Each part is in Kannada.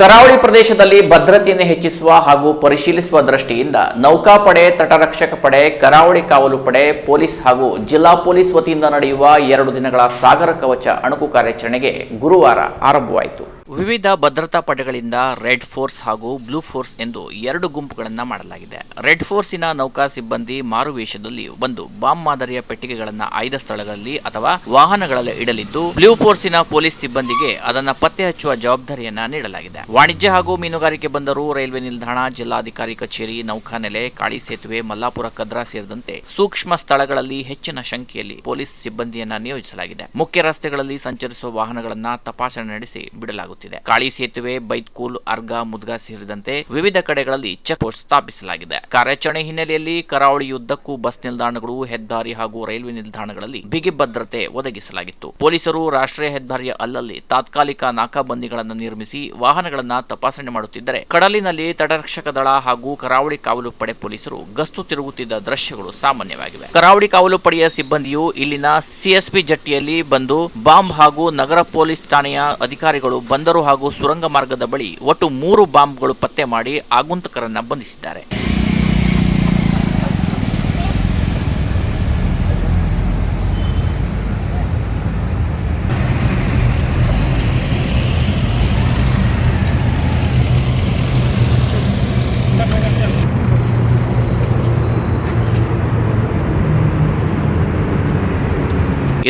ಕರಾವಳಿ ಪ್ರದೇಶದಲ್ಲಿ ಭದ್ರತೆಯನ್ನು ಹೆಚ್ಚಿಸುವ ಹಾಗೂ ಪರಿಶೀಲಿಸುವ ದೃಷ್ಟಿಯಿಂದ ನೌಕಾಪಡೆ, ತಟರಕ್ಷಕ ಪಡೆ, ಕರಾವಳಿ ಕಾವಲು ಪಡೆ, ಪೊಲೀಸ್ ಹಾಗೂ ಜಿಲ್ಲಾ ಪೊಲೀಸ್ ವತಿಯಿಂದ ನಡೆಯುವ ಎರಡು ದಿನಗಳ ಸಾಗರ ಕವಚ ಅಣುಕು ಕಾರ್ಯಾಚರಣೆಗೆ ಗುರುವಾರ ಆರಂಭವಾಯಿತು. ವಿವಿಧ ಭದ್ರತಾ ಪಡೆಗಳಿಂದ ರೆಡ್ ಫೋರ್ಸ್ ಹಾಗೂ ಬ್ಲೂ ಫೋರ್ಸ್ ಎಂದು ಎರಡು ಗುಂಪುಗಳನ್ನು ಮಾಡಲಾಗಿದೆ. ರೆಡ್ ಫೋರ್ಸಿನ ನೌಕಾ ಸಿಬ್ಬಂದಿ ಮಾರುವೇಷದಲ್ಲಿ ಒಂದು ಬಾಂಬ್ ಮಾದರಿಯ ಪೆಟ್ಟಿಗೆಗಳನ್ನು ಆಯ್ದ ಸ್ಥಳಗಳಲ್ಲಿ ಅಥವಾ ವಾಹನಗಳಲ್ಲಿ ಇಡಲಿದ್ದು, ಬ್ಲೂ ಫೋರ್ಸಿನ ಪೊಲೀಸ್ ಸಿಬ್ಬಂದಿಗೆ ಅದನ್ನು ಪತ್ತೆ ಹಚ್ಚುವ ಜವಾಬ್ದಾರಿಯನ್ನ ನೀಡಲಾಗಿದೆ. ವಾಣಿಜ್ಯ ಹಾಗೂ ಮೀನುಗಾರಿಕೆ ಬಂದರು, ರೈಲ್ವೆ ನಿಲ್ದಾಣ, ಜಿಲ್ಲಾಧಿಕಾರಿ ಕಚೇರಿ, ನೌಕಾನೆಲೆ, ಕಾಳಿ ಸೇತುವೆ, ಮಲ್ಲಾಪುರ, ಕದ್ರಾ ಸೇರಿದಂತೆ ಸೂಕ್ಷ್ಮ ಸ್ಥಳಗಳಲ್ಲಿ ಹೆಚ್ಚಿನ ಸಂಖ್ಯೆಯಲ್ಲಿ ಪೊಲೀಸ್ ಸಿಬ್ಬಂದಿಯನ್ನ ನಿಯೋಜಿಸಲಾಗಿದೆ. ಮುಖ್ಯ ರಸ್ತೆಗಳಲ್ಲಿ ಸಂಚರಿಸುವ ವಾಹನಗಳನ್ನ ತಪಾಸಣೆ ನಡೆಸಿ ಬಿಡಲಾಗುತ್ತಿದೆ. ಕಾಳಿ ಸೇತುವೆ, ಬೈತ್ಕೂಲ್, ಅರ್ಗಾ, ಮುದ್ಗಾ ಸೇರಿದಂತೆ ವಿವಿಧ ಕಡೆಗಳಲ್ಲಿ ಚೆಕ್ ಪೋಸ್ಟ್ ಸ್ಥಾಪಿಸಲಾಗಿದೆ. ಕಾರ್ಯಾಚರಣೆ ಹಿನ್ನೆಲೆಯಲ್ಲಿ ಕರಾವಳಿಯುದ್ದಕ್ಕೂ ಬಸ್ ನಿಲ್ದಾಣಗಳು ಹೆದ್ದಾರಿ ಹಾಗೂ ರೈಲ್ವೆ ನಿಲ್ದಾಣಗಳಲ್ಲಿ ಬಿಗಿ ಭದ್ರತೆ ಒದಗಿಸಲಾಗಿತ್ತು. ಪೊಲೀಸರು ರಾಷ್ಟ್ರೀಯ ಹೆದ್ದಾರಿಯ ಅಲ್ಲಲ್ಲಿ ತಾತ್ಕಾಲಿಕ ನಾಕಾಬಂದಿಗಳನ್ನು ನಿರ್ಮಿಸಿ ವಾಹನಗಳನ್ನ ತಪಾಸಣೆ ಮಾಡುತ್ತಿದ್ದರೆ ಕಡಲಿನಲ್ಲಿ ತಟರಕ್ಷಕ ದಳ ಹಾಗೂ ಕರಾವಳಿ ಕಾವಲು ಪಡೆ ಪೊಲೀಸರು ಗಸ್ತು ತಿರುಗುತ್ತಿದ್ದ ದೃಶ್ಯಗಳು ಸಾಮಾನ್ಯವಾಗಿವೆ. ಕರಾವಳಿ ಕಾವಲು ಪಡೆಯ ಸಿಬ್ಬಂದಿಯು ಇಲ್ಲಿನ ಸಿಎಸ್ಪಿ ಜಟ್ಟಿಯಲ್ಲಿ ಬಂದು ಬಾಂಬ್ ಹಾಗೂ ನಗರ ಪೊಲೀಸ್ ಠಾಣೆಯ ಅಧಿಕಾರಿಗಳು ಬಂದರು ಹಾಗೂ ಸುರಂಗ ಮಾರ್ಗದ ಬಳಿ ಒಟ್ಟು ಮೂರು ಬಾಂಬ್ಗಳು ಪತ್ತೆ ಮಾಡಿ ಆಗುಂತಕರನ್ನ ಬಂಧಿಸಿದ್ದಾರೆ.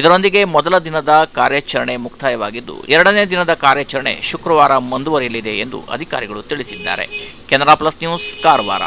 ಇದರೊಂದಿಗೆ ಮೊದಲ ದಿನದ ಕಾರ್ಯಾಚರಣೆ ಮುಕ್ತಾಯವಾಗಿದ್ದು, ಎರಡನೇ ದಿನದ ಕಾರ್ಯಾಚರಣೆ ಶುಕ್ರವಾರ ಮುಂದುವರಿಯಲಿದೆ ಎಂದು ಅಧಿಕಾರಿಗಳು ತಿಳಿಸಿದ್ದಾರೆ. Canara plus news, Karwar.